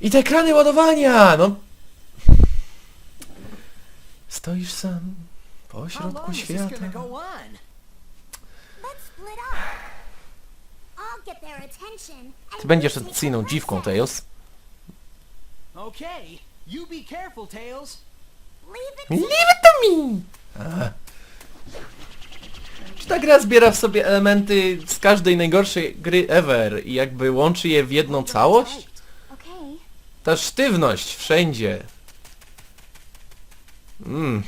I te ekrany ładowania! No... Stoisz sam pośrodku świata. Ty będziesz the dziwką. Tails. Okay, you be careful, Tails. Leave it Leave it to me! Aha. Czy ta gra zbiera w sobie elementy z każdej najgorszej gry ever i jakby łączy je w jedną całość? Ta sztywność wszędzie. Mm.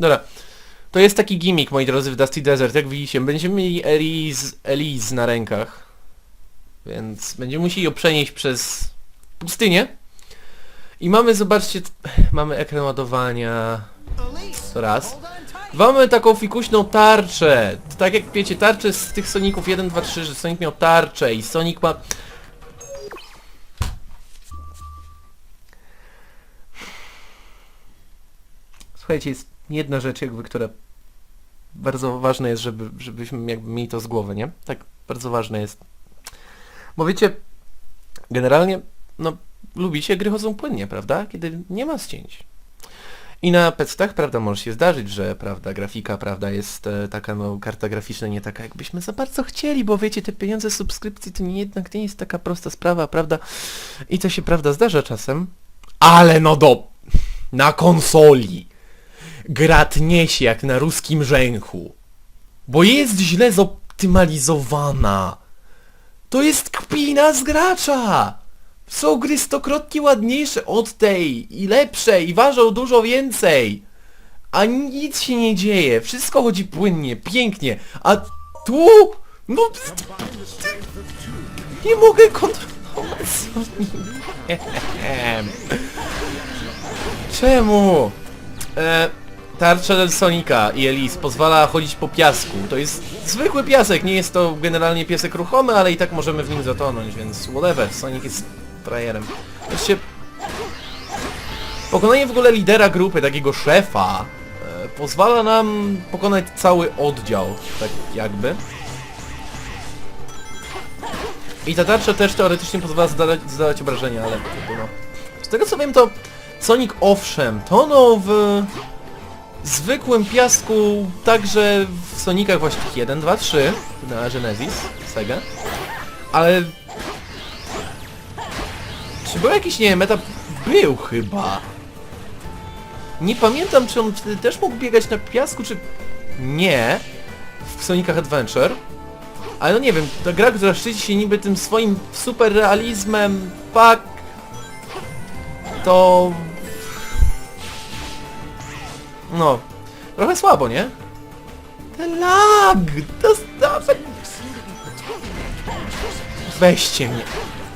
Dobra. To jest taki gimmick, moi drodzy, w Dusty Desert. Jak widzicie, będziemy mieli Elise, Elise na rękach. Więc będziemy musieli ją przenieść przez pustynię. I mamy, zobaczcie, mamy ekran ładowania. To raz. Mamy taką fikuśną tarczę. To Tak jak wiecie, tarcze z tych Soników 1, 2, 3, że Sonic miał tarczę i Sonic ma... Słuchajcie, jest jedna rzecz jakby, która bardzo ważna jest, żeby, żebyśmy jakby mieli to z głowy, nie? Tak, bardzo ważne jest. Bo wiecie, generalnie, no, lubicie, gry chodzą płynnie, prawda? Kiedy nie ma ścięć. I na pectach, prawda, może się zdarzyć, że, prawda, grafika, prawda, jest e, taka, no, karta graficzna nie taka, jakbyśmy za bardzo chcieli, bo wiecie, te pieniądze subskrypcji to nie jednak nie jest taka prosta sprawa, prawda? I to się, prawda, zdarza czasem. Ale no do... na konsoli. Gra tnie się jak na ruskim rzęchu. Bo jest źle zoptymalizowana. To jest kpina z gracza! Są gry stokrotnie ładniejsze od tej i lepsze i ważą dużo więcej. A nic się nie dzieje, wszystko chodzi płynnie, pięknie, a tu... No... Nie mogę kontrolować. Czemu? E, tarcza Sonika i Elise pozwala chodzić po piasku. To jest zwykły piasek, nie jest to generalnie piesek ruchomy, ale i tak możemy w nim zatonąć, więc whatever, Sonic jest frajerem. Wreszcie... Pokonanie w ogóle lidera grupy, takiego szefa, e, pozwala nam pokonać cały oddział, tak jakby. I ta tarcza też teoretycznie pozwala zadać, zadać obrażenia, ale. Z tego co wiem to Sonic owszem tonął w zwykłym piasku także w Sonicach właśnie 1, 2, 3 na Genesis, Sega, ale czy był jakiś, nie wiem, etap? Był chyba. Nie pamiętam, czy on wtedy też mógł biegać na piasku, czy... Nie. W Sonicach Adventure. Ale no nie wiem, ta gra, która szczyci się niby tym swoim super realizmem, pak... To... No. Trochę słabo, nie? Ten lag! Nawet... Weźcie mnie.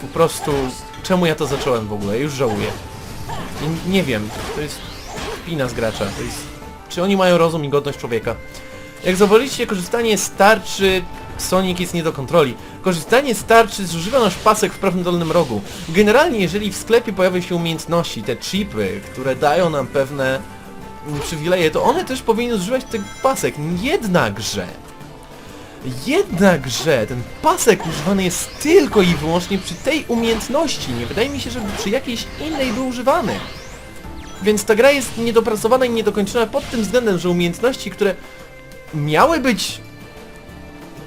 Po prostu... Czemu ja to zacząłem w ogóle? Już żałuję. Nie, nie wiem. To jest kpina z gracza. To jest... Czy oni mają rozum i godność człowieka? Jak zauważyliście, korzystanie z tarczy Sonic jest nie do kontroli. Korzystanie z tarczy zużywa nasz pasek w prawym dolnym rogu. Generalnie, jeżeli w sklepie pojawią się umiejętności, te chipy, które dają nam pewne przywileje, to one też powinny zużywać ten pasek. Jednakże, jednakże ten pasek używany jest tylko i wyłącznie przy tej umiejętności. Nie wydaje mi się, żeby przy jakiejś innej był używany. Więc ta gra jest niedopracowana i niedokończona pod tym względem, że umiejętności, które miały być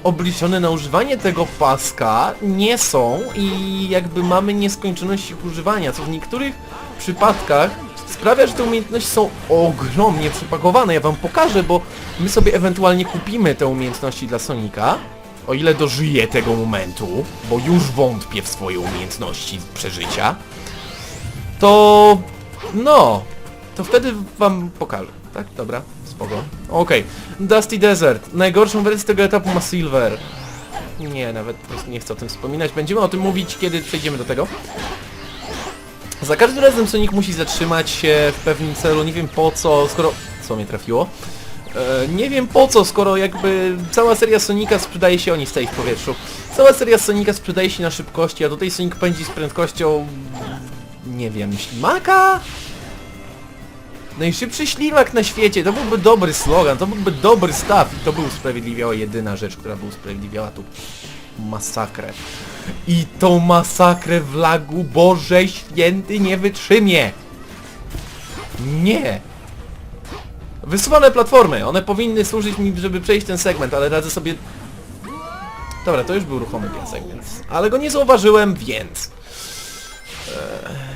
obliczone na używanie tego paska nie są i jakby mamy nieskończoność ich używania, co w niektórych przypadkach sprawia, że te umiejętności są ogromnie przepakowane. Ja wam pokażę, bo my sobie ewentualnie kupimy te umiejętności dla Sonika, o ile dożyję tego momentu, bo już wątpię w swoje umiejętności przeżycia, to no, to wtedy wam pokażę. Tak? Dobra, spoko. Okej. Dusty Desert. Najgorszą wersję tego etapu ma Silver. Nie, nawet nie chcę o tym wspominać. Będziemy o tym mówić, kiedy przejdziemy do tego. Za każdym razem Sonic musi zatrzymać się w pewnym celu, nie wiem po co, skoro... Co mnie trafiło? E, nie wiem po co, skoro jakby cała seria Sonika sprzedaje się... Oni stoi w powietrzu. Cała seria Sonika sprzedaje się na szybkości, a tutaj Sonic pędzi z prędkością... Nie wiem, ślimaka? Najszybszy ślimak na świecie, to byłby dobry slogan, to byłby dobry staw i to by usprawiedliwiała jedyna rzecz, która by usprawiedliwiała tu masakrę. I tą masakrę w lagu, Boże święty, nie wytrzymie! Nie! Wysuwane platformy, one powinny służyć mi, żeby przejść ten segment, ale radzę sobie... Dobra, to już był ruchomy piasek, więc... Ale go nie zauważyłem, więc... Eee,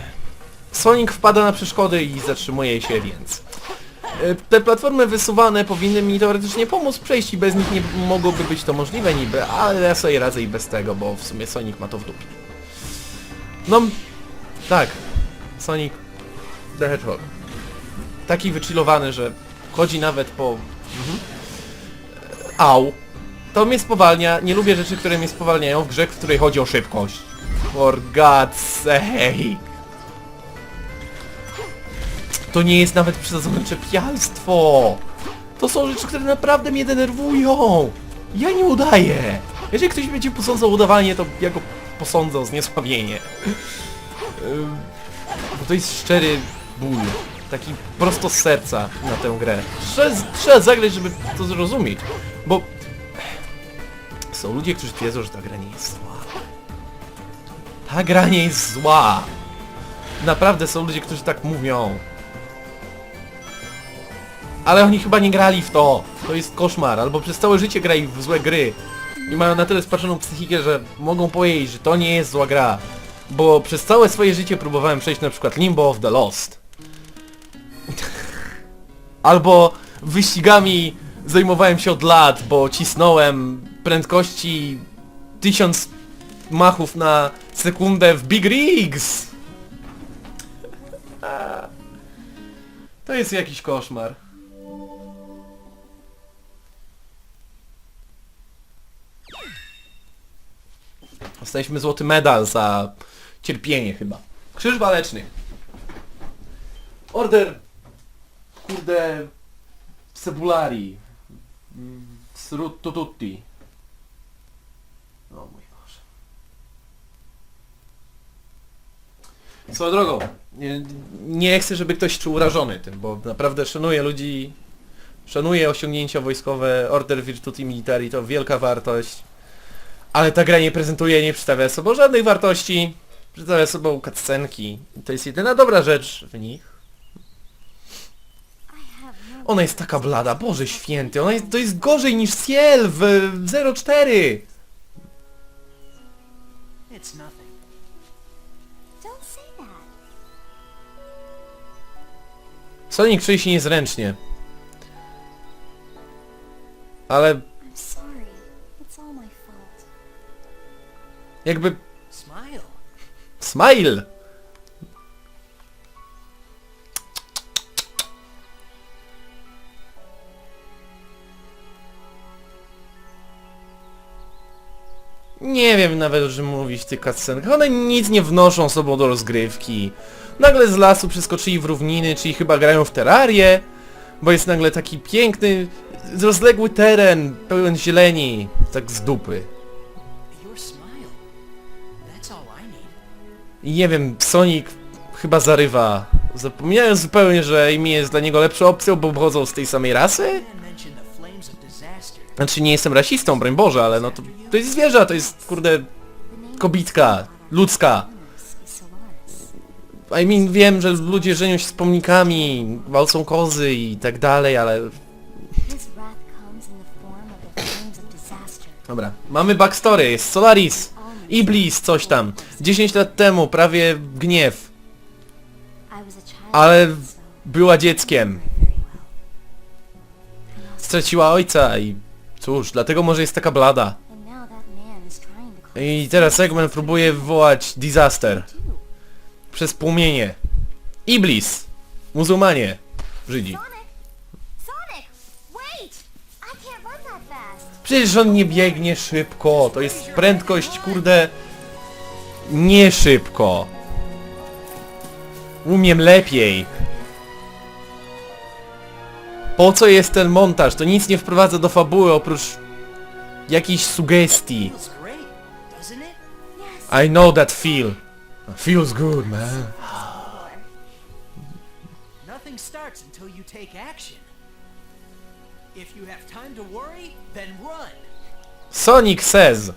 Sonic wpada na przeszkody i zatrzymuje się, więc... E, Te platformy wysuwane powinny mi teoretycznie pomóc przejść i bez nich nie mogłoby być to możliwe niby, ale ja sobie radzę i bez tego, bo w sumie Sonic ma to w dupie. No, tak. Sonic the Hedgehog. Taki wychillowany, że chodzi nawet po... Mhm. E, Au. To mnie spowalnia. Nie lubię rzeczy, które mnie spowalniają w grze, w której chodzi o szybkość. For God's sake. To nie jest nawet przesadzone czepialstwo. To są rzeczy, które naprawdę mnie denerwują. Ja nie udaję. Jeżeli ktoś będzie posądzał udawanie, to ja go posądzę o zniesławienie. Bo to jest szczery ból. Taki prosto z serca na tę grę. Trzeba, trzeba zagrać, żeby to zrozumieć. Bo są ludzie, którzy twierdzą, że ta gra nie jest zła. Ta gra nie jest zła. Naprawdę są ludzie, którzy tak mówią. Ale oni chyba nie grali w to. To jest koszmar. Albo przez całe życie grali w złe gry. I mają na tyle spaczoną psychikę, że mogą powiedzieć, że to nie jest zła gra. Bo przez całe swoje życie próbowałem przejść na przykład Limbo of the Lost. Albo wyścigami zajmowałem się od lat, bo cisnąłem prędkości tysiąc machów na sekundę w Big Rigs. To jest jakiś koszmar. Dostaliśmy złoty medal za cierpienie chyba. Krzyż waleczny. Order... Kurde... Cebulari. Srutututti. O mój Boże. Swoją drogą, nie, nie chcę, żeby ktoś czuł urażony tym, bo naprawdę szanuję ludzi, szanuję osiągnięcia wojskowe, Order Virtuti Militari to wielka wartość, ale ta gra nie prezentuje, nie przedstawia sobą żadnych wartości, przedstawia sobą cutscenki. I To jest jedyna dobra rzecz w nich. Ona jest taka blada, Boże święty, ona jest, to jest gorzej niż Ciel w 0.4! It's nothing. Don't say that. Sonic czuje się niezręcznie. Ale jakby Smile. Nie wiem nawet o czym mówić w tych cutscenkach. One nic nie wnoszą sobą do rozgrywki. Nagle z lasu przeskoczyli w równiny, czyli chyba grają w terrarię, bo jest nagle taki piękny, rozległy teren, pełen zieleni, tak z dupy. Nie wiem, Sonic chyba zarywa. Zapomniałem zupełnie, że imię jest dla niego lepszą opcją, bo pochodzą z tej samej rasy? Znaczy nie jestem rasistą, broń Boże, ale no to, to jest zwierzę, to jest kurde kobitka, ludzka. I mean, wiem, że ludzie żenią się z pomnikami, walczą kozy i tak dalej, ale... Dobra, mamy backstory, jest Solaris, Iblis, coś tam. 10 lat temu, prawie gniew, ale była dzieckiem. Straciła ojca i cóż, dlatego może jest taka blada. I teraz Eggman próbuje wywołać disaster przez płomienie. Iblis! Muzułmanie! Żydzi. Sonic! Sonic! Wait! I can't run that fast. Przecież on nie biegnie szybko, to jest prędkość, kurde... Nie szybko. Umiem lepiej. Po co jest ten montaż? To nic nie wprowadza do fabuły oprócz jakichś sugestii. I know that feel. Feels good, man. Nothing starts until you take action. If you have time to worry, then run. Sonic says.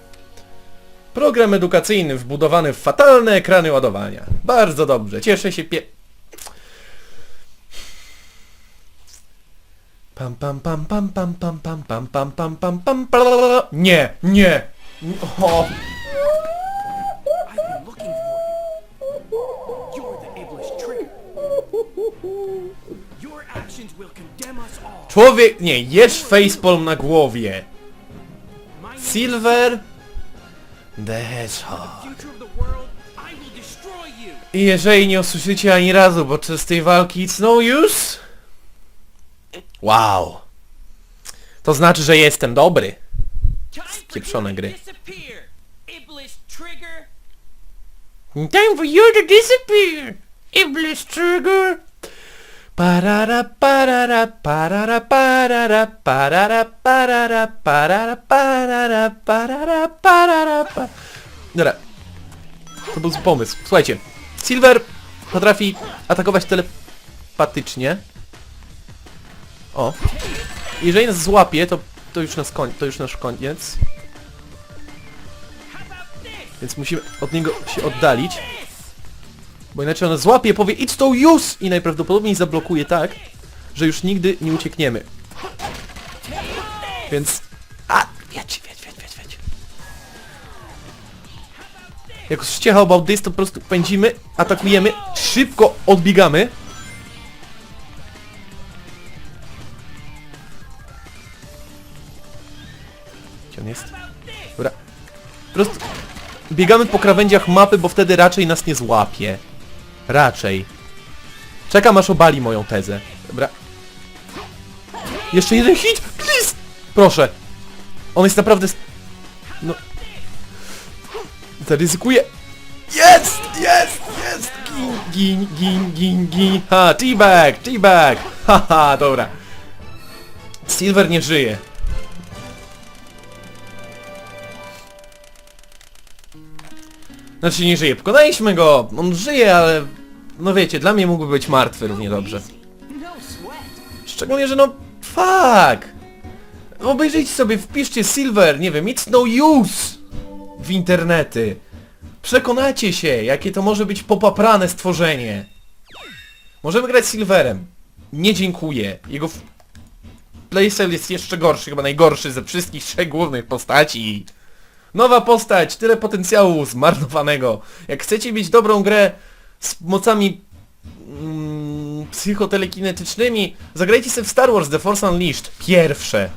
Program edukacyjny wbudowany w fatalne ekrany ładowania. Bardzo dobrze, cieszę się pie... Pam pam pam pam pam pam pam pam pam pam pam pam Nie, nie! O, człowiek... Nie, jesz facepalm na głowie. Silver... The Hedgehog. I jeżeli nie usłyszycie ani razu podczas tej walki It's no use... Wow. To znaczy, że jestem dobry. Spieprzone gry. Time for you to disappear, Iblis Trigger. Parara parara parara parara parara parara parara parara parara parara pa... Dobra. To był pomysł. Słuchajcie. Silver potrafi atakować telepatycznie. O. Jeżeli nas złapie, to, to już nas koń, to już nasz koniec. Więc musimy od niego się oddalić. Bo inaczej on złapie, powie It's to use! I najprawdopodobniej zablokuje tak, że już nigdy nie uciekniemy. Więc... A! Wiecie, wiecie, wiecie, wiecie, wiecie. Jak już ściecha about this, to po prostu pędzimy, atakujemy, szybko odbiegamy. Gdzie on jest? Dobra. Po prostu biegamy po krawędziach mapy, bo wtedy raczej nas nie złapie. Raczej. Czekam aż obali moją tezę. Dobra. Jeszcze jeden hit! Please! Proszę. On jest naprawdę... No... Zaryzykuję. Jest! Jest! Jest! Gin, gin, gin, gin. Ha! Teabag! Teabag! Haha, dobra. Silver nie żyje. Znaczy nie żyje. Pokonaliśmy go! On żyje, ale... No wiecie, dla mnie mógłby być martwy równie dobrze. Szczególnie, że no... Fuck! Obejrzyjcie sobie, wpiszcie Silver, nie wiem, it's no use! W internety. Przekonacie się, jakie to może być popaprane stworzenie. Możemy grać Silverem. Nie dziękuję. Jego playstyle jest jeszcze gorszy, chyba najgorszy ze wszystkich trzech głównych postaci. Nowa postać, tyle potencjału zmarnowanego. Jak chcecie mieć dobrą grę z mocami mm, psychotelekinetycznymi, zagrajcie sobie w Star Wars The Force Unleashed. Pierwsze.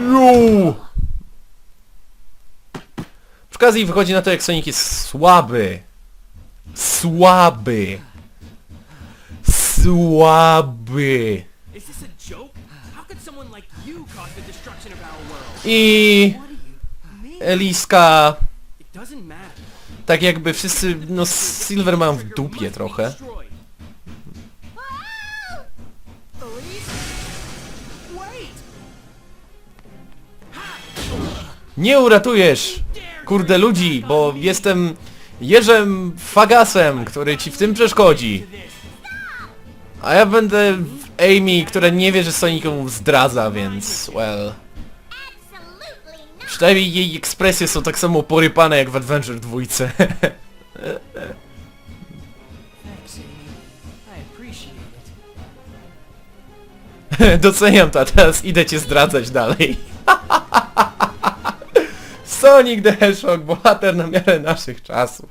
Ju! Przy okazji wychodzi na to, jak Sonic jest słaby. Słaby. Słaby. is this a joke? I? Eliska, tak jakby wszyscy, no Silver mają w dupie trochę. Nie uratujesz, kurde ludzi, bo jestem Jerzem Fagasem, który ci w tym przeszkodzi. A ja będę Amy, która nie wie, że Sonic ją zdradza, więc well... Przynajmniej jej ekspresje są tak samo porypane jak w Adventure dwójce. Thanks, Amy. I appreciate it. Doceniam to, a teraz idę cię zdradzać dalej. Sonic the Hedgehog, bohater na miarę naszych czasów.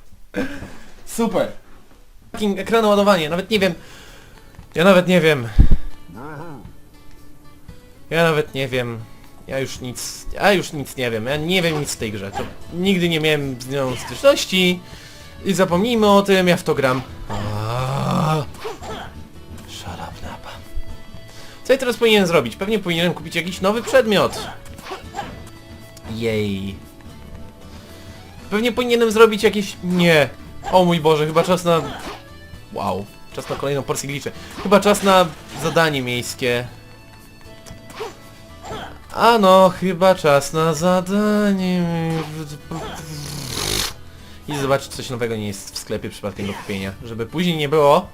Super. Ekran ładowanie, nawet nie wiem. Ja nawet nie wiem. Ja nawet nie wiem. Ja już nic, ja już nic nie wiem. Ja nie wiem nic w tej grze. To nigdy nie miałem z nią styczności. I zapomnijmy o tym, ja w to gram. Aaaa. Shut up, Napa. Co ja teraz powinienem zrobić? Pewnie powinienem kupić jakiś nowy przedmiot. Jej. Pewnie powinienem zrobić jakieś... Nie. O mój Boże, chyba czas na... Wow. Czas na kolejną porcję gliczy. Chyba czas na zadanie miejskie. A no, chyba czas na zadanie... I zobaczyć, coś nowego nie jest w sklepie przypadkiem do kupienia. Żeby później nie było,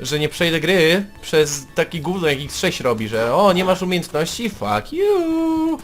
że nie przejdę gry przez taki gówno jak X6 robi, że o, nie masz umiejętności, fuck you.